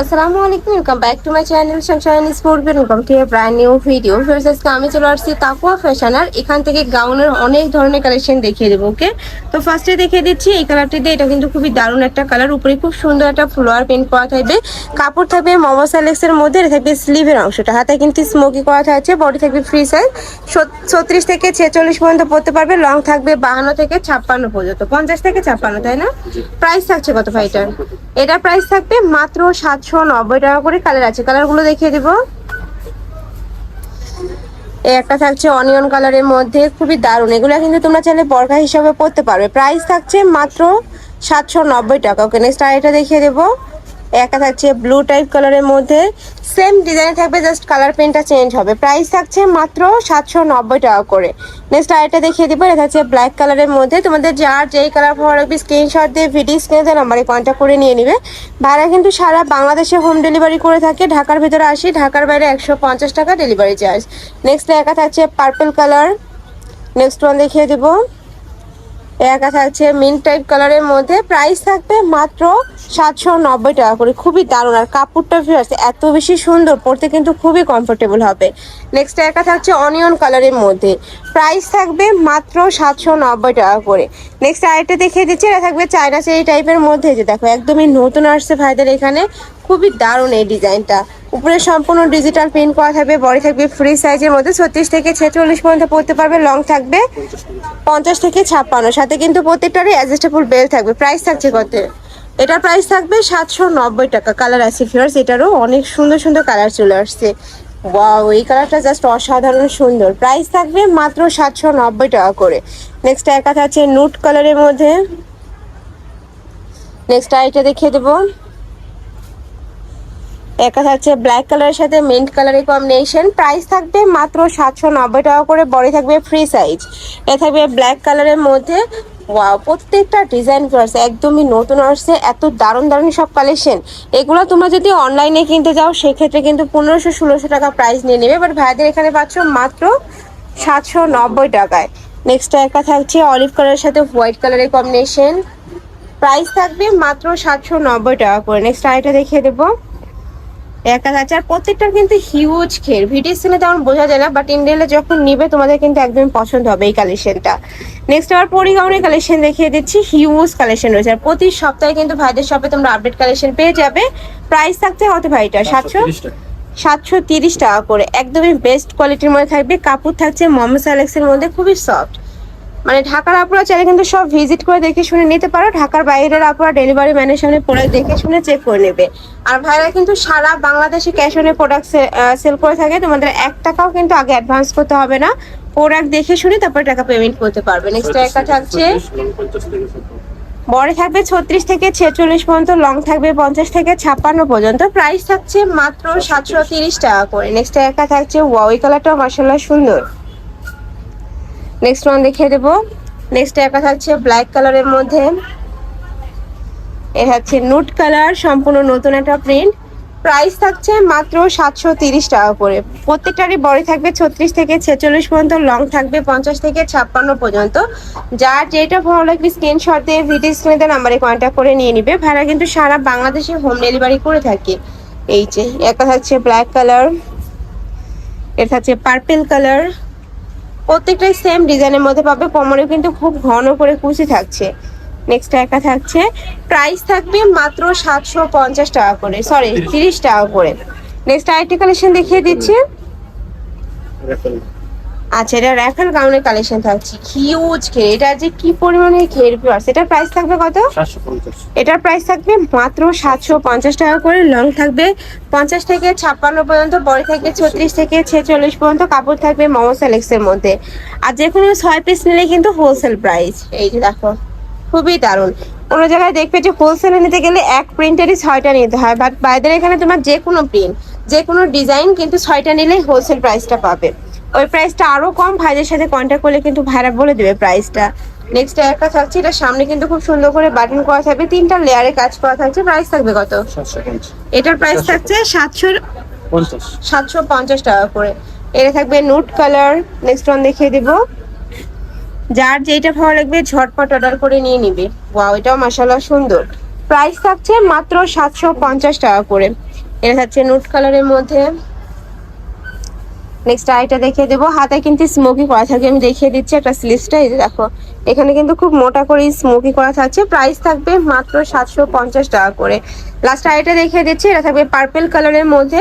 আসসালামু আলাইকুম welcome back to my channel sunshine sport welcome to a brand new video first আজকে আমি চলে আসছি তাকুয়া ফ্যাশন আর এখান থেকে গাউনের অনেক ধরনের কালেকশন দেখিয়ে দেবো ওকে তো ফার্স্টে দেখিয়ে দিচ্ছি এই কালারটি দিয়ে এটা কিন্তু খুবই দারুণ একটা কালার উপরে খুব সুন্দর একটা ফ্লোয়ার প্রিন্ট করা থাকবে। কাপড় থাকবে মোমো স্যালেক্সের মধ্যে এটা থাকবে স্লিভের অংশটা। হাতে কিন্তু স্মোকি করা থাকছে বডি থাকবে ফ্রি সাইজ ছত্রিশ থেকে ছেচল্লিশ পর্যন্ত পড়তে পারবে লং থাকবে বাহান্ন থেকে ছাপ্পান্ন পর্যন্ত। পঞ্চাশ থেকে ছাপ্পান্ন তাই না? প্রাইস থাকছে কত ভাইটার এটা প্রাইস থাকবে মাত্র সাতশো নব্বই টাকা করে কালার আছে। কালারগুলো দেখিয়ে দিব। এই একটা থাকছে অনিয়ন কালারের মধ্যে, খুবই দারুণ। এগুলো কিন্তু তোমরা চাইলে বর্গা হিসাবে পড়তে পারবে। প্রাইস থাকছে মাত্র সাতশো নব্বই টাকা। ওকে নেক্সট আরেকটা দেখিয়ে দেবো। একটা থাকছে ব্লু টাইপ কালারের মধ্যে। সেম ডিজাইন থাকবে জাস্ট কালার প্রিন্টটা চেঞ্জ হবে। প্রাইস থাকছে মাত্র সাতশো নব্বই টাকা করে। নেক্সট আরেকটা দেখিয়ে দিব, এটা থাকছে ব্ল্যাক কালারের মধ্যে। তোমাদের যার যেই কালার ভালো লাগবে স্ক্রিনশট দিয়ে ভিডিও স্ক্রিনে নাম্বারে কন্ট্যাক্ট করে নিয়ে নিবে। ভাড়া কিন্তু সারা বাংলাদেশে হোম ডেলিভারি করে থাকে। ঢাকার ভিতরে আসি, ঢাকার বাইরে একশো পঞ্চাশ টাকা ডেলিভারি চার্জ নেক্সট একা থাকছে পার্পল কালার নেক্সট ওয়ান দেখিয়ে দেবো। একা থাকছে মিন্ট টাইপ কালারের মধ্যে। প্রাইস থাকবে মাত্র সাতশো নব্বই টাকা করে। খুবই দারুণ। আর কাপড়টা ফিরাস এত বেশি সুন্দর। পরতে কিন্তু খুবই কমফোর্টেবল হবে। নেক্সট একা থাকছে অনিয়ন কালারের মধ্যে। প্রাইস থাকবে মাত্র সাতশো নব্বই টাকা করে। নেক্সট আরেকটা দেখিয়ে দিচ্ছি। এটা থাকবে চায়না চেরি টাইপের মধ্যে। যে দেখো, একদমই নতুন আসছে ভাইদের এখানে। খুবই দারুণ এই ডিজাইনটা উপরে সম্পূর্ণ ডিজিটাল প্রিন্ট করা থাকবে বডি থাকবে ফ্রি সাইজের মধ্যে। ছত্রিশ থেকে ছেচল্লিশ পর্যন্ত পড়তে পারবে লং থাকবে। পঞ্চাশ থেকে ছাপ্পান্ন, সাথে কিন্তু প্রত্যেকটারই অ্যাডজাস্টেবল বেল থাকবে। প্রাইস থাকছে কত? এটার প্রাইস থাকবে সাতশো নব্বই টাকা। কালার আছে ফিয়ার্স এটারও অনেক সুন্দর সুন্দর কালার চলে আসছে। ওয়াও এই কালারটা জাস্ট অসাধারণ সুন্দর। প্রাইস থাকবে মাত্র সাতশো নব্বই টাকা করে। নেক্সট একা থাকছে নুট কালারের মধ্যে। নেক্সট আইটা দেখিয়ে দেবো। একা থাকছে ব্ল্যাক কালারের সাথে মিন্ট কালারের কম্বিনেশন প্রাইস থাকবে মাত্র সাতশো নব্বই টাকা করে বডি থাকবে ফ্রি সাইজ এ থাকবে ব্ল্যাক কালারের মধ্যে। প্রত্যেকটা ডিজাইন আসছে একদমই নতুন আসছে, এত দারুণ দারুণ সব কালেকশন এগুলো তোমরা যদি অনলাইনে কিনতে যাও, সেক্ষেত্রে কিন্তু পনেরোশো ষোলোশো টাকা প্রাইস নিয়ে নেবে। বাট ভাইদের এখানে পাচ্ছ মাত্র সাতশো নব্বই টাকায়। নেক্সট একা থাকছে অলিভ কালারের সাথে হোয়াইট কালারের কম্বিনেশন প্রাইস থাকবে মাত্র সাতশো নব্বই টাকা করে। নেক্সট আরেকটা দেখিয়ে দেবো। একা আছে আর প্রত্যেকটার কিন্তু হিউজ খের। ভিডিও সিনে তেমন বোঝা যায় না বাট ইন্ডিয়ালে যখন নিবে তোমাদের কিন্তু একদম পছন্দ হবে এই কালেকশনটা নেক্সট আবার পরিগাউনের কালেকশন দেখিয়ে দিচ্ছি। হিউজ কালেকশন রয়েছে। আর প্রতি সপ্তাহে কিন্তু ভাইদের শপে তোমরা আপডেট কালেকশন পেয়ে যাবে। প্রাইস থাকতে হতে ভাইটা সাতশো সাতশো? তিরিশ টাকা। করে। একদমই বেস্ট কোয়ালিটির মধ্যে থাকবে। কাপড় থাকছে মোহাম্মদ স্যালেক্সের মধ্যে খুবই সফট মানে ঢাকার আপুরা চাইলে কিন্তু সব ভিজিট করে দেখে শুনে নিতে পারো। ঢাকার বাইরের আপুরা ডেলিভারি ম্যানের সামনে প্রোডাক্ট দেখে শুনে চেক করে নেবে। আর ভাইরা কিন্তু সারা বাংলাদেশে ক্যাশ অনে প্রোডাক্ট সেল করে থাকে। তোমাদের এক টাকাও কিন্তু আগে অ্যাডভান্স করতে হবে না। প্রোডাক্ট দেখে শুনে তারপর টাকা পেমেন্ট করতে পারবে। নেক্সট একটা থাকছে বড় থাকবে ছত্রিশ থেকে ছেচল্লিশ পর্যন্ত লং থাকবে পঞ্চাশ থেকে ছাপ্পান্ন পর্যন্ত। প্রাইস থাকছে মাত্র সাতশো তিরিশ টাকা করে। নেক্সট একটা থাকছে ওয়াই কালারটা মাসাল্লাহ সুন্দর। নেক্সট ওয়ান দেখিয়ে দেবো। নেক্সট একটা থাকছে ব্ল্যাক কালারের মধ্যে। এ হচ্ছে নুট কালার সম্পূর্ণ নতুন একটা প্রিন্ট প্রাইস থাকছে মাত্র সাতশো তিরিশ টাকা করে। প্রত্যেকটারই বড়ি থাকবে ছত্রিশ থেকে ছেচল্লিশ পর্যন্ত লং থাকবে পঞ্চাশ থেকে ছাপ্পান্ন পর্যন্ত। যার যেটা ভালো লাগবে স্ক্রিনশট দিয়ে ভিডিও স্ক্রিনে নাম্বারে কন্ট্যাক্ট করে নিয়ে নিবে। ভাড়া কিন্তু সারা বাংলাদেশে হোম ডেলিভারি করে থাকে। এই যে একটা থাকছে ব্ল্যাক কালার এটা থাকছে পার্পেল কালার প্রত্যেকটাই সেম ডিজাইনের মধ্যে পাবে। কোমরে কিন্তু খুব ঘন করে কুচি থাকছে। নেক্সট একা থাকছে। প্রাইস থাকবে মাত্র সাতশো পঞ্চাশ টাকা করে। সরি তিরিশ। টাকা করে। নেক্সট আরেকটি কালেকশন দেখিয়ে দিচ্ছি। আচ্ছা এটা র্যাফেল গাউনের কালেকশন থাকছে। হিউজ ঘের। এটা যে কি পরিমাণে ঘের আছে এটার প্রাইস থাকবে কত? এটার প্রাইস থাকবে মাত্র সাতশো পঞ্চাশ টাকা করে। লং থাকবে পঞ্চাশ থেকে ছাপ্পান্ন পর্যন্ত বডি থাকবে ছত্রিশ থেকে ছেচল্লিশ পর্যন্ত কাপড় থাকবে মোমো সেলেক্সের মধ্যে। আর যে কোনো ছয় পিস নিলে কিন্তু হোলসেল প্রাইস এই যে দেখো খুবই দারুণ। কোনো জায়গায় দেখবে যে হোলসেলে নিতে গেলে এক প্রিন্টেরই ছয়টা নিতে হয়। বাট বাইদের এখানে তোমার যে কোনো প্রিন্ট যে কোনো ডিজাইন কিন্তু ছয়টা নিলেই হোলসেল প্রাইসটা পাবে। ওই প্রাইসটা আরও কম ভাইদের সাথে কন্ট্যাক্ট করলে কিন্তু ভাইরা বলে দেবে প্রাইসটা নেক্সট একটা থাকছে এটা সামনে কিন্তু খুব সুন্দর করে বাটন করা থাকবে তিনটা লেয়ারে কাজ করা থাকছে প্রাইস থাকবে কত? এটার প্রাইস থাকছে সাতশো সাতশো পঞ্চাশ টাকা করে। এটা থাকবে নুট কালার নেক্সট ওয়ান দেখিয়ে দিব। যার যেটা ভালো লাগবে ঝটপট অর্ডার করে নিয়ে নিবে। ওয়াও এটাও মাসাল্লাহ সুন্দর। প্রাইস থাকছে মাত্র সাতশো পঞ্চাশ টাকা করে। এটা হচ্ছে নুট কালারের মধ্যে। নেক্সট আইটা দেখিয়ে দেবো। হাতে কিন্তু স্মোকি করা থাকবে। আমি দেখিয়ে দিচ্ছি একটা স্লিভসটা এই দেখো। এখানে কিন্তু খুব মোটা করে স্মোকি করা থাকছে। প্রাইস থাকবে মাত্র সাতশো পঞ্চাশ টাকা করে। লাস্ট আইটা দেখিয়ে দিচ্ছি। এটা থাকবে পার্পেল কালারের মধ্যে।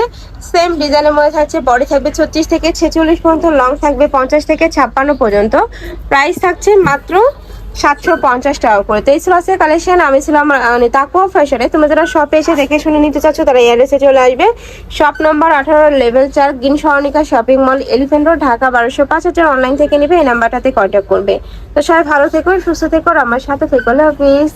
সেম ডিজাইনের মধ্যে থাকছে। বডি থাকবে ছত্রিশ থেকে ছেচল্লিশ পর্যন্ত লং থাকবে পঞ্চাশ থেকে ছাপ্পান্ন পর্যন্ত। প্রাইস থাকছে মাত্র সাতশো পঞ্চাশ টাকা করে। তো এই স্লসের কালেকশন আমি ছিলাম মানে তাকুয়া ফ্যাশনে তোমরা যারা শপে এসে দেখে শুনে নিতে চাচ্ছ, তারা এয়ারএসে চলে আসবে। শপ নম্বর আঠারো লেভেল চার, green Saranika shopping mall elephant road Dhaka, বারোশো পাঁচ। হাজার অনলাইন থেকে নিবে, এই নাম্বারটাতে কন্ট্যাক্ট করবে। তো সবাই ভালো থেকো, সুস্থ থেকো আমার সাথে থেকো। হাফিজ